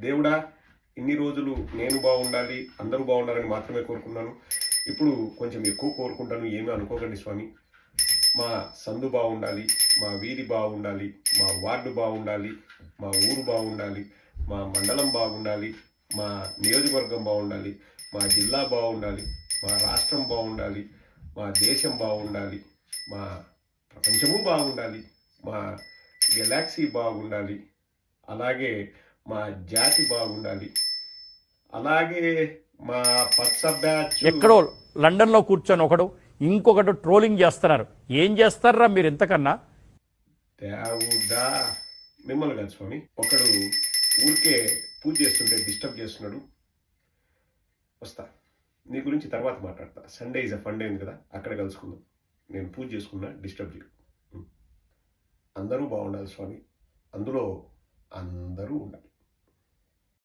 దేవుడా ఇన్ని రోజులు నేను బాగుండాలి అందరూ బాగుండాలని మాత్రమే కోరుకున్నాను ఇప్పుడు కొంచెం ఎక్కువ కోరుకుంటాను ఏమీ అనుకోకండి స్వామి మా సందు బాగుండాలి మా వీధి బాగుండాలి మా వార్డు బాగుండాలి మా ఊరు బాగుండాలి మా మండలం బాగుండాలి మా నియోజకవర్గం బాగుండాలి మా జిల్లా బాగుండాలి మా రాష్ట్రం బాగుండాలి మా దేశం బాగుండాలి మా ప్రపంచము బాగుండాలి మా గెలాక్సీ బాగుండాలి అలాగే మా జాతి బాగుండాలి. అలాగే మా పచ్చ బ్యాచ్ ఎక్కడో లండన్లో కూర్చొని ఒకడు ఇంకొకడు ట్రోలింగ్ చేస్తున్నారు. ఏం చేస్తారా మీరు ఇంతకన్నా? దేవుడా మిమ్మల్ని కాదు స్వామి ఒకడు ఊరికే పూజ చేస్తుంటే డిస్టర్బ్ చేస్తున్నాడు. వస్తా. నీ గురించి తర్వాత మాట్లాడతా. సండే ఇస్ అ ఫండే ఉంది కదా అక్కడ కలుసుకుందాం. నేను పూజ చేసుకున్నా డిస్టర్బ్ చేయు. అందరూ బాగుండాలి స్వామి. అందులో అందరూ ఉండాలి.